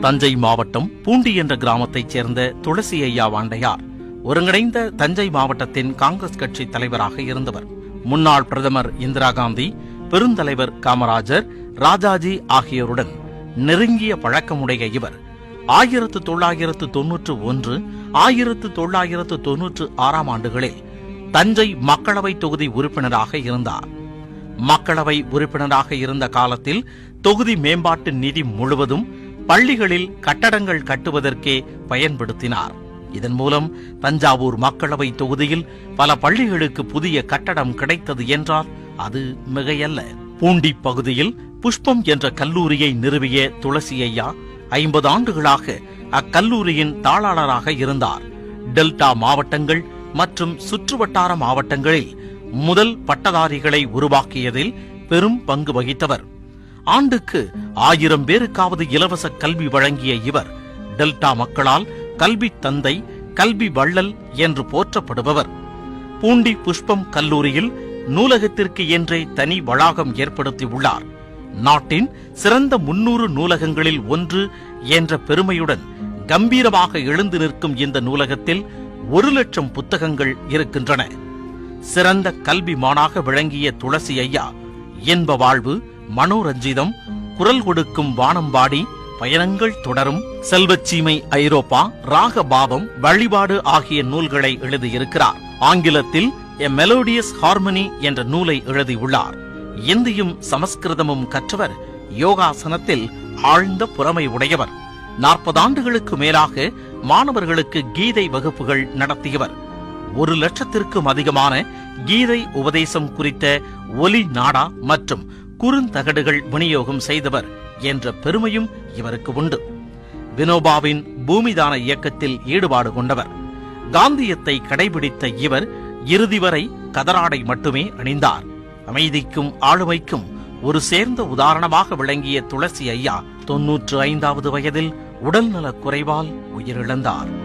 தஞ்சை மாவட்டம் பூண்டி என்ற கிராமத்தைச் சேர்ந்த துளசி ஐயா வாண்டையார் ஒருங்கிணைந்த தஞ்சை மாவட்டத்தின் காங்கிரஸ் கட்சி தலைவராக இருந்தவர். முன்னாள் பிரதமர் இந்திரா காந்தி பெருந்தலைவர் காமராஜர் ராஜாஜி ஆகியோருடன் நெருங்கிய பழக்கமுடைய இவர். ஆயிரத்து தொள்ளாயிரத்து தொன்னூற்று ஒன்று ஆயிரத்து தொள்ளாயிரத்து தொன்னூற்று ஆறாம் ஆண்டுகளில் தஞ்சை மக்களவை தொகுதி உறுப்பினராக இருந்தார். மக்களவை உறுப்பினராக இருந்த காலத்தில் தொகுதி மேம்பாட்டு நிதி முழுவதும் பள்ளிகளில் கட்டடங்கள் கட்டுவதற்கே பயன்படுத்தினார். இதன் மூலம் தஞ்சாவூர் மக்களவை தொகுதியில் பல பள்ளிகளுக்கு புதிய கட்டடம் கிடைத்தது என்றால் அது மிகையல்ல. பூண்டி பகுதியில் புஷ்பம் என்ற கல்லூரியை நிறுவிய துளசி ஐயா ஐம்பது ஆண்டுகளாக அக்கல்லூரியின் தாளாளராக இருந்தார். டெல்டா மாவட்டங்கள் மற்றும் சுற்றுவட்டார மாவட்டங்களில் முதல் பட்டதாரிகளை உருவாக்கியதில் பெரும் பங்கு வகித்தவர். ஆண்டுக்கு ஆயிரம் பேருக்காவது இலவச கல்வி வழங்கிய இவர் டெல்டா மக்களால் கல்வி தந்தை கல்வி வள்ளல் என்று போற்றப்படுபவர். பூண்டி புஷ்பம் கல்லூரியில் நூலகத்திற்கு என்றே தனி வளாகம் ஏற்படுத்தியுள்ளார். நாட்டின் சிறந்த முன்னூறு நூலகங்களில் ஒன்று என்ற பெருமையுடன் கம்பீரமாக எழுந்து நிற்கும் இந்த நூலகத்தில் ஒரு லட்சம் புத்தகங்கள் இருக்கின்றன. சிறந்த கல்விமானாக விளங்கிய துளசி ஐயா இன்ப வாழ்வு மனோரஞ்சிதம் குரல் கொடுக்கும் வானம்பாடி பயணங்கள் தொடரும் செல்வச்சீமை ஐரோப்பா ராகபாவம் வழிபாடு ஆகிய நூல்களை எழுதியிருக்கிறார். ஆங்கிலத்தில் எ மெலோடியஸ் ஹார்மனி என்ற நூலை எழுதியுள்ளார். இந்தியும் சமஸ்கிருதமும் கற்றவர் யோகாசனத்தில் ஆழ்ந்த புறமை உடையவர். நாற்பது ஆண்டுகளுக்கு மேலாக மாணவர்களுக்கு கீதை வகுப்புகள் நடத்தியவர். ஒரு லட்சத்திற்கும் அதிகமான கீதை உபதேசம் குறித்த ஒலி நாடா மற்றும் குறுந்தகடுகள் விநியோகம் செய்தவர் என்ற பெருமையும் இவருக்கு உண்டு. வினோபாவின் பூமிதான இயக்கத்தில் ஈடுபாடு கொண்டவர். காந்தியத்தை கடைபிடித்த இவர் இறுதி வரை கதராடை மட்டுமே அணிந்தார். அமைதிக்கும் ஆளுமைக்கும் ஒரு சேர்ந்த உதாரணமாக விளங்கிய துளசி ஐயா தொன்னூற்று ஐந்தாவது வயதில் உடல்நலக் குறைவால் உயிரிழந்தார்.